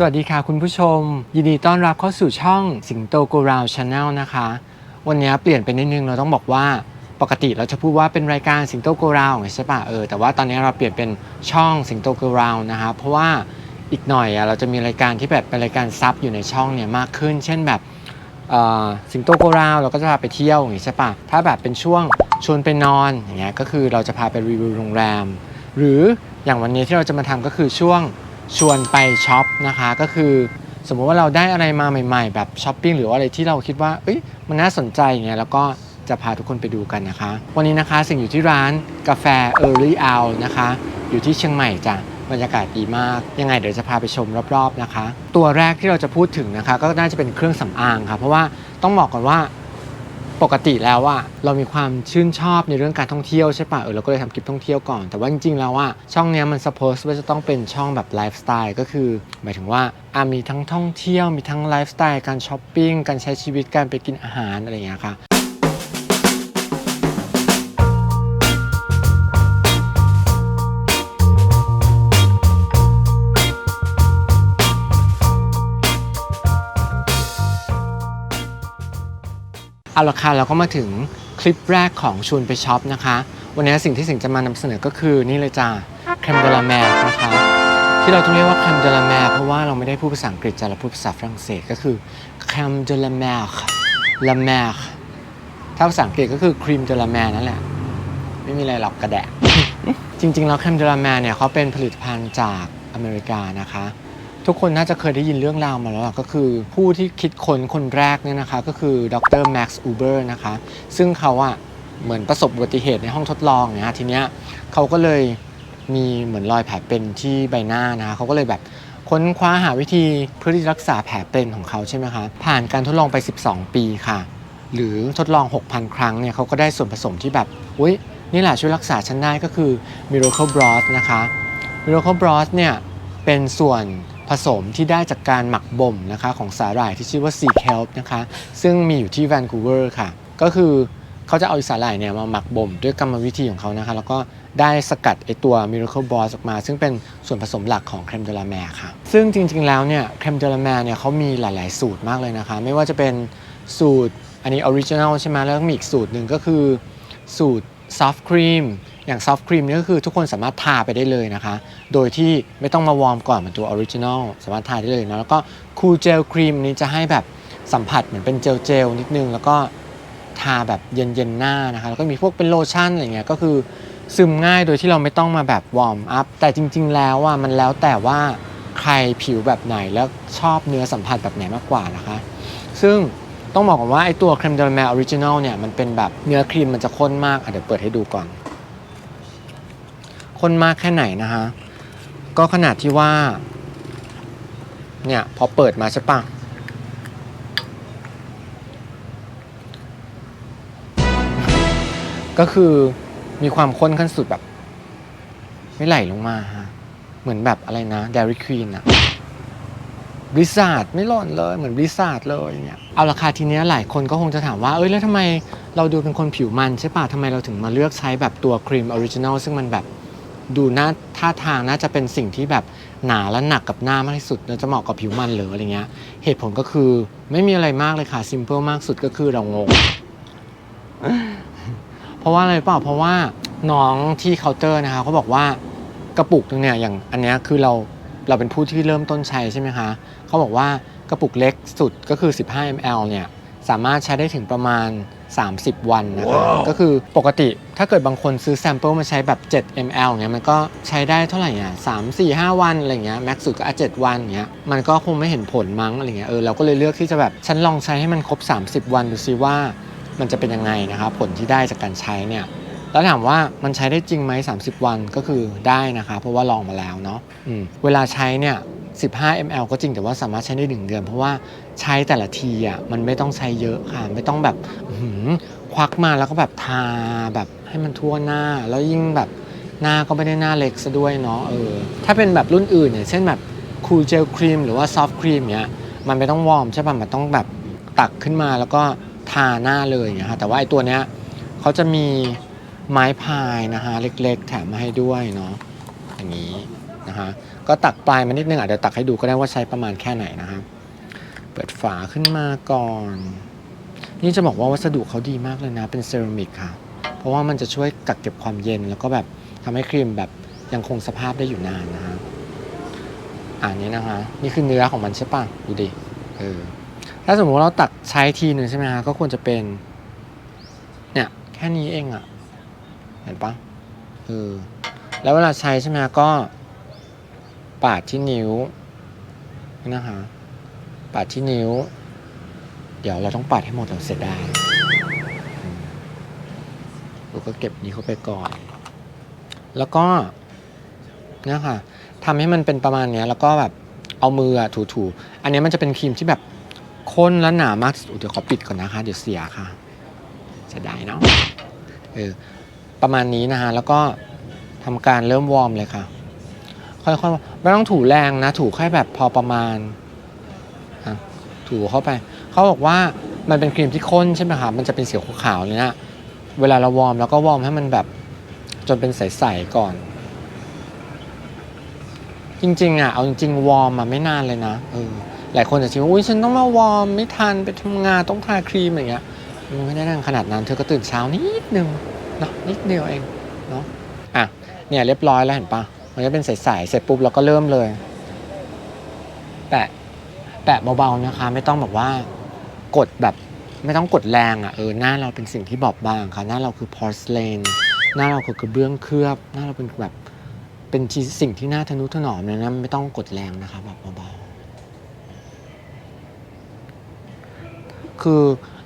สวัสดีค่ะคุณผู้ชม ยินดีต้อนรับเข้าสู่ช่องสิงโตโกราวชาแนลนะคะ วันนี้เปลี่ยนไปนิดนึงเราต้องบอกว่าปกติเราจะพูดว่าเป็นรายการสิงโตโกราวใช่ปะเออแต่ว่าตอนนี้เราเปลี่ยนเป็นช่องสิงโตโกราวนะคะเพราะว่าอีกหน่อยอะเราจะมีรายการที่แบบเป็นรายการซับอยู่ในช่องเนี่ยมากขึ้น เช่นแบบสิงโตโกราวเราก็จะพาไปเที่ยวอย่างนี้ใช่ปะถ้าแบบเป็นช่วงชวนไปนอนอย่างเงี้ยก็คือเราจะพาไปรีวิวโรงแรม หรืออย่างวันนี้ที่เราจะมาทำก็คือช่วง ชวนไปช็อปนะคะก็คือสมมุติว่าเราได้อะไรมาใหม่ ๆ แบบช้อปปิ้งหรือว่าอะไรที่เราคิดว่าเอ้ยมันน่าสนใจอย่างเงี้ยแล้วก็จะพาทุกคนไปดูกันนะคะ วันนี้นะคะสิ่งอยู่ที่ร้านกาแฟ Early Owl นะคะ อยู่ที่เชียงใหม่จ้ะบรรยากาศดีมาก ยังไงเดี๋ยวจะพาไปชมรอบๆนะคะ ตัวแรกที่เราจะพูดถึงนะคะ ก็น่าจะเป็นเครื่องสำอางค่ะเพราะว่าต้องบอกก่อนว่า ปกติแล้วอะเรามีความชื่นชอบในเรื่องการท่องเที่ยวใช่ปะเออเราก็เลยทำคลิปท่องเที่ยวก่อน แต่ว่าจริงๆแล้วอะช่องเนี้ยมัน suppose ว่าจะต้องเป็นช่องแบบไลฟ์สไตล์ก็คือ หมายถึงว่าอะมีทั้งท่องเที่ยวมีทั้งไลฟ์สไตล์การช้อปปิ้งการใช้ชีวิตการไปกินอาหารอะไรอย่างเงี้ยค่ะ เอาละค่ะเราก็มาถึงคลิปแรกของชวนไปช็อปนะคะ วันนี้สิ่งที่สิงจะมานำเสนอก็คือนี่เลยจ้าแคมเดลาแมร์นะคะที่เราต้องเรียกว่าแคมเดลาแมร์เพราะว่าเราไม่ได้พูดภาษาอังกฤษจ้ะเราพูดภาษาฝรั่งเศสก็คือแคมเดลาแมร์ลาแมร์ถ้าภาษาอังกฤษก็คือครีมเดลาแมร์นั่นแหละ ไม่มีอะไรหรอกกระแดะจริงๆแล้วแคมเดลาแมร์เนี่ยเขาเป็นผลิตภัณฑ์จากอเมริกานะคะ ทุกคนน่าจะเคยได้ยินเรื่องราวมาแล้วล่ะก็คือ ผู้ที่คิดค้นคนแรกเนี่ยนะคะ ก็คือดรแม็กซ์อูเบอร์นะคะ ซึ่งเขาอะเหมือนประสบอุบัติเหตุในห้องทดลองเนี่ยทีเนี้ยเขาก็เลยมีเหมือนรอยแผลเป็นที่ใบหน้านะคะเขาก็เลยแบบค้นคว้าหาวิธีเพื่อที่รักษาแผลเป็นของเขาใช่ไหมคะ ผ่านการทดลองไป 12 ปีค่ะ หรือทดลอง 6,000 ครั้งเนี่ยเขาก็ได้ส่วนผสมที่แบบอุ้ยนี่แหละช่วยรักษาฉันได้ก็คือ Miracle Broth นะคะ Miracle Broth เนี่ยเป็นส่วน ผสมที่ได้จากการหมักบ่มนะคะของสาหร่ายที่ชื่อว่า Sea Kelp นะคะ ซึ่งมีอยู่ที่แวนคูเวอร์ค่ะ ก็คือเขาจะเอาสาหร่ายเนี่ยมาหมักบ่มด้วยกรรมวิธีของเขานะคะ แล้วก็ได้สกัดไอตัว Miracle Broth ออกมา ซึ่งเป็นส่วนผสมหลักของแคมเดลาแมร์ค่ะ ซึ่งจริงๆแล้วเนี่ยแคมเดลาแมร์เนี่ยเขามีหลายๆ สูตรมากเลยนะคะ ไม่ว่าจะเป็นสูตรอันนี้ออริจินัลใช่ไหมแล้วก็มีอีกสูตรหนึ่งก็คือสูตร ซอฟต์ครีมอย่างซอฟต์ครีมนี่ก็คือทุกคนสามารถทาไปได้เลยนะคะ โดยที่ไม่ต้องมาวอร์มก่อนเหมือนตัวออริจินัลสามารถทาได้เลยนะแล้วก็คูลเจลครีมนี้จะให้แบบสัมผัสเหมือนเป็นเจลเจลนิดนึง แล้วก็ทาแบบเย็นๆหน้านะคะแล้วก็มีพวกเป็นโลชั่นอะไรเงี้ยก็คือซึมง่ายโดยที่เราไม่ต้องมาแบบวอร์มอัพแต่จริง ๆ แล้วอะมันแล้วแต่ว่าใครผิวแบบไหนแล้วชอบเนื้อสัมผัสแบบไหนมากกว่านะคะ ซึ่ง ต้องบอกก่อนว่าไอตัวครีมเดลแมออริจินัลเนี่ยมันเป็นแบบเนื้อครีมมันจะข้นมากอะเดี๋ยวเปิดให้ดูก่อน ข้นมากแค่ไหนนะคะก็ขนาดที่ว่า เนี่ยพอเปิดมาใช่ปะก็คือมีความข้นขั้นสุดแบบ ไม่ไหลลงมาฮะ เหมือนแบบอะไรนะ Dairy Queen อะ บริษัทไม่หล่นเลยเหมือนบริษัทเลยเนี่ยเอาราคาทีเนี้ยหลายคนก็คงจะถามว่าเอ้ยแล้วทำไมเราดูเป็นคนผิวมันใช่ปะทำไมเราถึงมาเลือกใช้แบบตัวครีมออริจินัลซึ่งมันแบบดูหน้าท่าทางน่าจะเป็นสิ่งที่แบบหนาและหนักกับหน้ามากที่สุดแล้วจะเหมาะกับผิวมันหรืออะไรเงี้ย เหตุผลก็คือไม่มีอะไรมากเลยค่ะซิมเ l ิลมากสุดก็คือเรางง เพราะว่าอะไรเปล่าเพราะว่าน้องที่เคาน์เตอร์นะคะเขาบอกว่ากระปุกนึงเนี่ยอย่างอันเนี้ยคือเรา เราเป็นผู้ที่เริ่มต้นใช้ใช่ไหมคะเขาบอกว่ากระปุกเล็กสุดก็คือ 15 ml เนี่ยสามารถใช้ได้ถึงประมาณ 30 วันนะคะก็คือปกติถ้าเกิดบางคนซื้อแซมเปิลมาใช้แบบ 7 ml เงี้ยมันก็ใช้ได้เท่าไหร่อะ3 4 5 วันอะไรเงี้ยแม็กซ์สุดก็อะ7วันเงี้ยมันก็คงไม่เห็นผลมั้งอะไรเงี้ยเออเราก็เลยเลือกที่จะแบบฉันลองใช้ให้มันครบ 30 วันดูซิว่ามันจะเป็นยังไงนะคะผลที่ได้จากการใช้เนี่ย แล้วถามว่ามันใช้ได้จริงไหม30 วันก็คือได้นะคะ เพราะว่าลองมาแล้วเนาะอืมเวลาใช้เนี่ย15 ml ก็จริงแต่ว่าสามารถใช้ได้ 1 เดือน เพราะว่าใช้แต่ละทีอะมันไม่ต้องใช้เยอะค่ะ ไม่ต้องแบบอื้อหือควักมาแล้วก็แบบทาแบบให้มันทั่วหน้า แล้วยิ่งแบบหน้าก็ไม่ได้หน้าเล็กซะด้วยเนาะเออถ้าเป็นแบบรุ่นอื่นเนี่ยเช่นแบบคูลเจลครีมหรือว่าซอฟต์ครีมเนี่ยมันไม่ต้องวอร์มใช่ป่ะมันต้องแบบตักขึ้นมาแล้วก็ทาหน้าเลยอย่างเงี้ยค่ะแต่ว่าไอ้ตัวเนี้ยเขาจะมี ไม้พายนะคะเล็กๆ แถมมาให้ด้วยเนาะอย่างนี้นะคะก็ตักปลายมานิดนึงอะเดี๋ยวตักให้ดูก็ได้ว่าใช้ประมาณแค่ไหนนะคะเปิดฝาขึ้นมาก่อน นี่จะบอกว่าวัสดุเขาดีมากเลยนะเป็นเซรามิกค่ะ เพราะว่ามันจะช่วยกักเก็บความเย็นแล้วก็แบบทำให้ครีมแบบยังคงสภาพได้อยู่นานนะคะอ่านี้นะคะนี่คือเนื้อของมันใช่ปะดูดิเออถ้าสมมติเราตักใช้ทีหนึ่งใช่ไหมคะก็ควรจะเป็นเนี่ยแค่นี้เองอะ เห็นปะเออแล้วเวลาใช้ใช่ไหมก็ ปาดที่นิ้วนี่นะคะปาดที่นิ้ว เดี๋ยวเราต้องปาดให้หมดเราเสร็จได้เราก็เก็บนี้เข้าไปก่อน แล้วก็นี่ค่ะทำให้มันเป็นประมาณเนี้ยแล้วก็แบบเอามือถูๆ อันนี้มันจะเป็นครีมที่แบบข้นและหนามากเดี๋ยวขอปิดก่อนนะคะ เดี๋ยวเสียค่ะเสียดายเนาะเออ ประมาณนี้นะคะแล้วก็ทำการเริ่มวอร์มเลยค่ะ ค่อยๆไม่ต้องถูแรงนะ ถูแค่แบบพอประมาณถูเข้าไป เขาบอกว่ามันเป็นครีมที่ข้นใช่ไหมคะมันจะเป็นสีขาวๆเลยนะเวลาเราวอร์มแล้วก็วอร์มให้มันแบบจนเป็นใสๆก่อน จริงๆอะเอาจริงๆวอร์มมาไม่นานเลยนะเออหลายคนจะคิดว่าอุ้ยฉันต้องมาวอร์มไม่ทันไปทำงานต้องทาครีมอย่างเงี้ยมันไม่ได้นานขนาดนั้น เธอก็ตื่นเช้านิดนึง เนาะนิดเดียวเองเนาะอะเนี่ยเรียบร้อยแล้วเห็นปะมันจะเป็นใสๆเสร็จปุ๊บเราก็เริ่มเลย แปะแปะเบาๆนะคะ ไม่ต้องแบบว่ากดแบบไม่ต้องกดแรงอะเออหน้าเราเป็นสิ่งที่บอบบางค่ะ หน้าเราคือพอร์สเลนหน้าเราคือกระเบื้องเคลือบ หน้าเราเป็นแบบเป็นสิ่งที่หน่าทะนุถนอมเลยนะไม่ต้องกดแรงนะคะแบบเบาๆคือ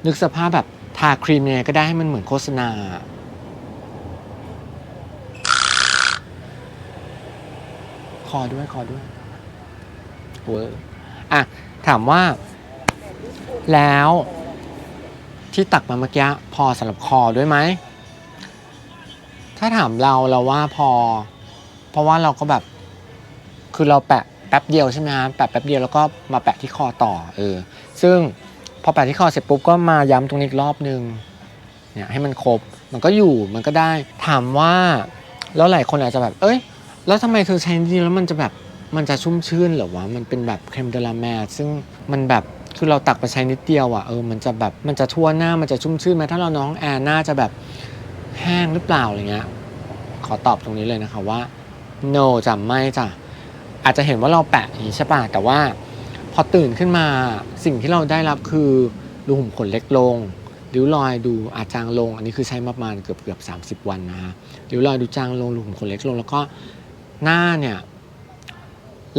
นึกสภาพแบบทาครีมยังไงก็ได้ให้มันเหมือนโฆษณา อด้วยคอด้วยเวอร์อะ ถามว่า แล้วที่ตักมาเมื่อกี้พอสำหรับคอด้วยไหม ถ้าถามเราเราว่าพอ เพราะว่าเราก็แบบ คือเราแปะแป๊บเดียวใช่ไหมฮะแปะแป๊บเดียวแล้วก็มาแปะที่คอต่อ เออ ซึ่งพอแปะที่คอเสร็จปุ๊บก็มาย้ำตรงนี้อีกรอบนึง เนี่ยให้มันครบ มันก็อยู่ มันก็ได้ ถามว่า แล้วหลายคนอาจจะแบบ เอ้ย แล้วทำไมเธอใช้จริงแล้วมันจะแบบมันจะชุ่มชื่นเหรอวะ มันเป็นแบบครมเดลาแมร์ซึ่งมันแบบคือเราตักไปใช้นิดเดียวอะ่ะเออมันจะแบบมันจะทั่วหน้ามันจะชุ่มชื่นไหมถ้าเราน้องแอร์หน้าจะแบบแห้งหรือเปล่าอะไรเงี้ยขอตอบตรงนี้เลยนะคะว่า no จะไม่จ้ะอาจจะเห็นว่าเราแปะอย่างนี้ใช่ป่ะแต่ว่า พอตื่นขึ้นมาสิ่งที่เราได้รับคือรูขุมขนเล็กลงริ้วรอยดูอาจจางลง อันนี้คือใช้ประมาณเกือบเกือบสาวันนะฮะริ้วรอยดูจางลงรูขุมขนเล็กลงแล้วก็ หน้าเนี่ย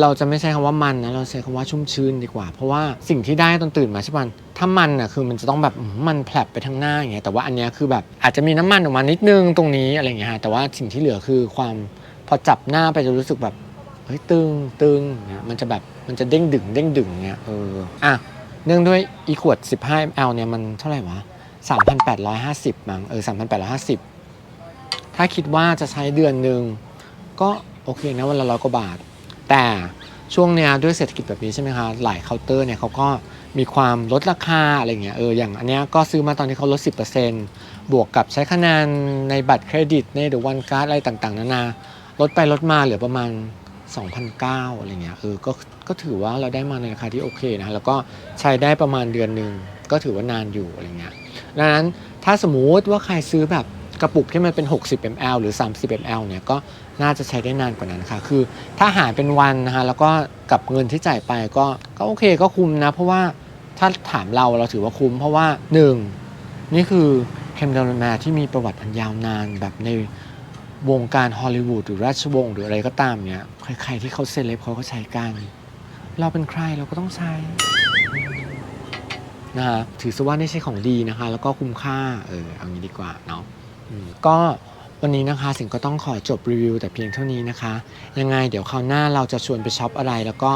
เราจะไม่ใช้คำว่ามันนะเราใช้คำว่าชุ่มชื้นดีกว่า เพราะว่าสิ่งที่ได้ตอนตื่นมาใช่ป่ะถ้ามันอะคือมันจะต้องแบบมันแผลบไปทั้งหน้าอย่างเงี้ยแต่ว่าอันเนี้ยคือแบบอาจจะมีน้ำมันออกมานิดนึงตรงนี้อะไรเงี้ยฮะแต่ว่าสิ่งที่เหลือคือความพอจับหน้าไปจะรู้สึกแบบเฮ้ยตึงตึงเนี่ยมันจะแบบมันจะเด้งดึงเด้งดึงเงี้ยเอออะเนื่องด้วยอีขวด 15 ml เนี่ยมันเท่าไหร่วะ 3,850 มั้งเออ 3,850 ถ้าคิดว่าจะใช้เดือนหนึ่งก็ โอเคนะวันละร้อยกว่าบาท แต่ช่วงเนี้ยด้วยเศรษฐกิจแบบนี้ใช่ไหมคะหลายเคาน์เตอร์เนี่ยเขาก็มีความลดราคาอะไรเงี้ยเอออย่างอันเนี้ยก็ซื้อมาตอนที่เขาลด 10%บวกกับใช้คะแนนในบัตรเครดิตในเดวันการ์ดอะไรต่างๆนานาลดไปลดมาเหลือประมาณ2,009อะไรเงี้ยเออก็ก็ถือว่าเราได้มาในราคาที่โอเคนะ แล้วก็ใช้ได้ประมาณเดือนหนึ่งก็ถือว่านานอยู่อะไรเงี้ยดังนั้นถ้าสมมุติว่าใครซื้อแบบ กระปุกที่มันเป็น 60 ml หรือ 30 ml เนี่ยก็น่าจะใช้ได้นานกว่านั้นค่ะ คือถ้าหารเป็นวันนะฮะแล้วก็กับเงินที่จ่ายไปก็ก็โอเคก็คุ้มนะ เพราะว่าถ้าถามเราเราถือว่าคุ้ม เพราะว่า 1 นี่คือเคมเดลแมที่มีประวัติอันยาวนานแบบในวงการฮอลลีวูดหรือราชวงศ์หรืออะไรก็ตามเนี่ยใครๆที่เขาเซเลบเขาก็ใช้กัน เราเป็นใครเราก็ต้องใช้นะฮะถือซะว่านี่ใช่ของดีนะคะ แล้วก็คุ้มค่าเออเอางี้ดีกว่าเนาะ ก็วันนี้นะคะสิงก็ต้องขอจบรีวิวแต่เพียงเท่านี้นะคะ ยังไงเดี๋ยวคราวหน้าเราจะชวนไปช็อปอะไร แล้วก็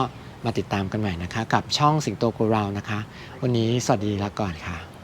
มาติดตามกันใหม่นะคะ กับช่องสิงโตโกราวนะคะ วันนี้สวัสดีแล้วก่อนค่ะ